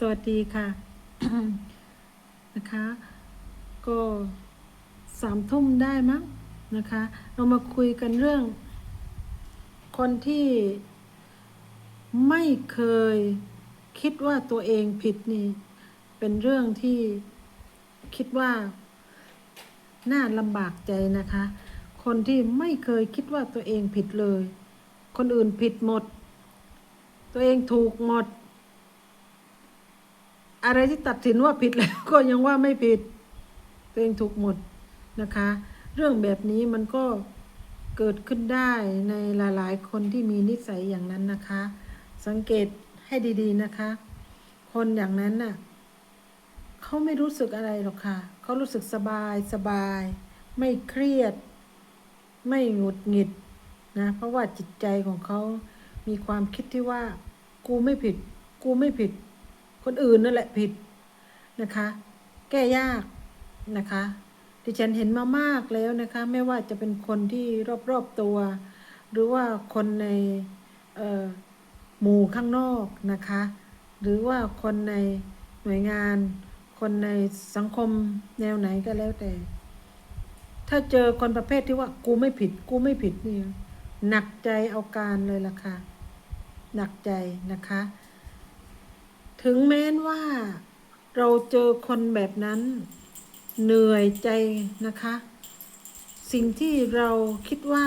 สวัสดีค่ะนะคะ ก็สามทุ่มได้มั้งนะคะ เรามาคุยกันเรื่อง คนที่ไม่เคยคิดว่าตัวเองผิดนี่ เป็นเรื่องที่คิดว่า น่าลำบากใจนะคะ คนที่ไม่เคยคิดว่าตัวเองผิดเลย คนอื่นผิดหมด ตัวเองถูกหมด อะไรที่ตัดสินว่าผิดแล้วก็ยังว่าไม่ผิดตัวเองถูกหมดนะคะ เรื่องแบบนี้มันก็เกิดขึ้นได้ในหลาย ๆ คนที่มีนิสัยอย่างนั้นนะคะ สังเกตให้ดีๆนะคะ คนอย่างนั้นน่ะเขาไม่รู้สึกอะไรหรอกค่ะเขารู้สึกสบายสบาย ไม่เครียด ไม่หงุดหงิดนะเพราะว่าจิตใจของเขามีความคิดที่ว่า กูไม่ผิด กูไม่ผิด คนอื่นนั่นแหละผิดนะคะ แก้ยากนะคะดิฉันเห็นมามากแล้วนะคะ ไม่ว่าจะเป็นคนที่รอบๆตัว หรือว่าคนในหมู่ข้างนอกนะคะ หรือว่าคนในหน่วยงาน คนในสังคมแนวไหนก็แล้วแต่ ถ้าเจอคนประเภทที่ว่ากูไม่ผิด กูไม่ผิดนี่หนักใจเอาการเลยล่ะค่ะหนักใจนะคะ ถึงแม้นว่าเราเจอคนแบบนั้น เหนื่อยใจนะคะ สิ่งที่เราคิดว่า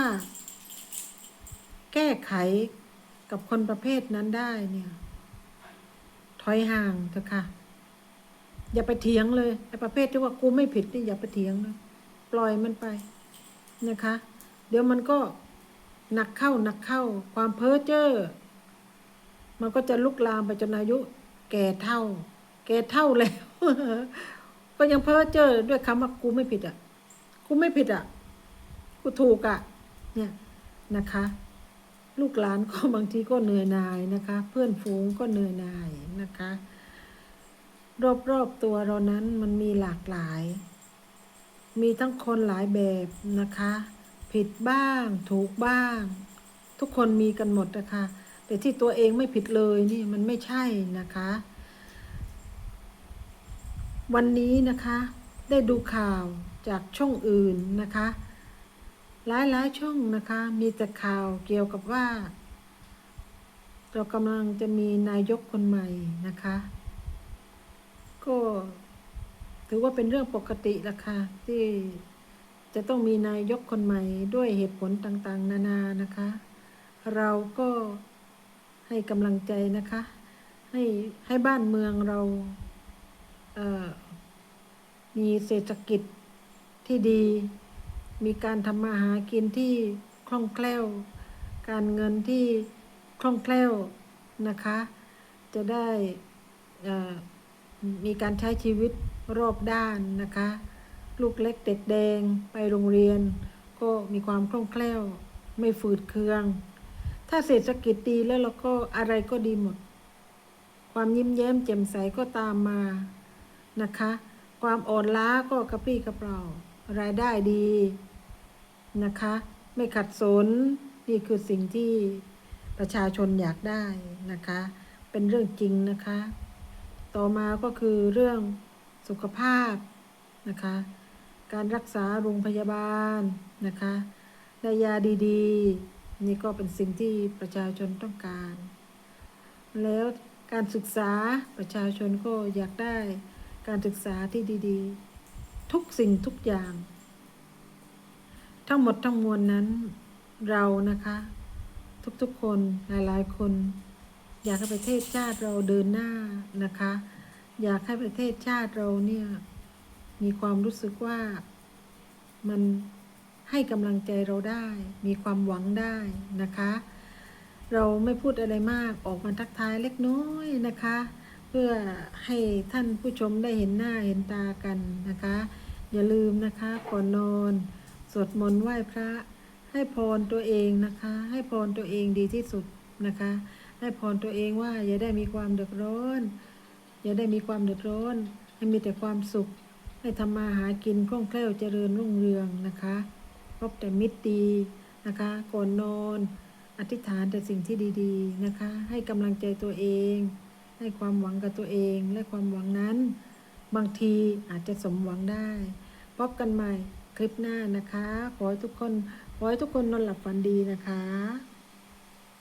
แก้ไขกับคนประเภทนั้นได้เนี่ย ถอยห่างเถอะค่ะ อย่าไปเถียงเลยไอ้ประเภทที่ว่ากูไม่ผิดนี่อย่าไปเถียงนะปล่อยมันไปนะคะ เดี๋ยวมันก็หนักเข้าหนักเข้า ความเพ้อเจ้อมันก็จะลุกลามไปจนอายุ แก่เท่า แก่เท่าแล้ว ก็ยังเพ้อเจ้อด้วยคำว่ากูไม่ผิดอะ กูไม่ผิดอะ กูถูกอะ เนี่ยนะคะ ลูกหลานก็บางทีก็เหนื่อยหน่ายนะคะ เพื่อนฝูงก็เหนื่อยหน่ายนะคะ รอบๆตัวเรานั้นมันมีหลากหลาย มีทั้งคนหลายแบบนะคะ ผิดบ้าง ถูกบ้าง ทุกคนมีกันหมดนะคะแต่ที่ตัวเองไม่ผิดเลยนี่มันไม่ใช่นะคะ วันนี้นะคะได้ดูข่าวจากช่องอื่นนะคะ หลายๆช่องนะคะมีแต่ข่าวเกี่ยวกับว่า เรากำลังจะมีนายกคนใหม่นะคะ ก็ถือว่าเป็นเรื่องปกติละค่ะที่จะต้องมีนายกคนใหม่ด้วยเหตุผลต่างๆ นานานะคะ เราก็ให้กำลังใจนะคะ ให้ให้บ้านเมืองเรา มีเศรษฐกิจที่ดี มีการทำมาหากินที่คล่องแคล่ว การเงินที่คล่องแคล่วนะคะ จะได้มีการใช้ชีวิตรอบด้านนะคะ ลูกเล็กเด็กแดงไปโรงเรียน ก็มีความคล่องแคล่ว ไม่ฝืดเคือง ถ้าเศรษฐกิจดีแล้วเราก็อะไรก็ดีหมด ความยิ้มแย้มแจ่มใสก็ตามมา นะคะ ความอ่อนล้าก็กระปรี้กระเปร่ารายได้ดีนะคะ ไม่ขัดสนนี่คือสิ่งที่ประชาชนอยากได้นะคะ เป็นเรื่องจริงนะคะ ต่อมาก็คือเรื่องสุขภาพนะคะ การรักษาโรงพยาบาลนะคะได้ยาดีๆ นี่ก็เป็นสิ่งที่ประชาชนต้องการ แล้วการศึกษาประชาชนก็อยากได้ การศึกษาที่ดีๆ ทุกสิ่งทุกอย่าง ทั้งหมดทั้งมวลนั้น เรานะคะ ทุกๆคนหลายๆคน อยากให้ประเทศชาติเราเดินหน้านะคะ อยากให้ประเทศชาติเราเนี่ยมีความรู้สึกว่ามันให้กำลังใจเราได้ มีความหวังได้นะคะ เราไม่พูดอะไรมากออกมาทักทายเล็กน้อยนะคะ เพื่อให้ท่านผู้ชมได้เห็นหน้าเห็นตากันนะคะ อย่าลืมนะคะก่อนนอน สวดมนต์ไหว้พระ ให้พรตัวเองนะคะ ให้พรตัวเองดีที่สุดนะคะ ให้พรตัวเองว่าอย่าได้มีความเดือดร้อนอย่าได้มีความเดือดร้อน ให้มีแต่ความสุข ให้ทำมาหากินคล่องแคล่วเจริญรุ่งเรืองนะคะพบแต่มิตรดีนะคะก่อนนอน อธิษฐานแต่สิ่งที่ดี ๆนะคะ ให้กำลังใจตัวเอง ให้ความหวังกับตัวเองและความหวังนั้น บางทีอาจจะสมหวังได้ พบกันใหม่คลิปหน้านะคะ ขอให้ทุกคนขอให้ทุกคนนอนหลับฝันดีนะคะ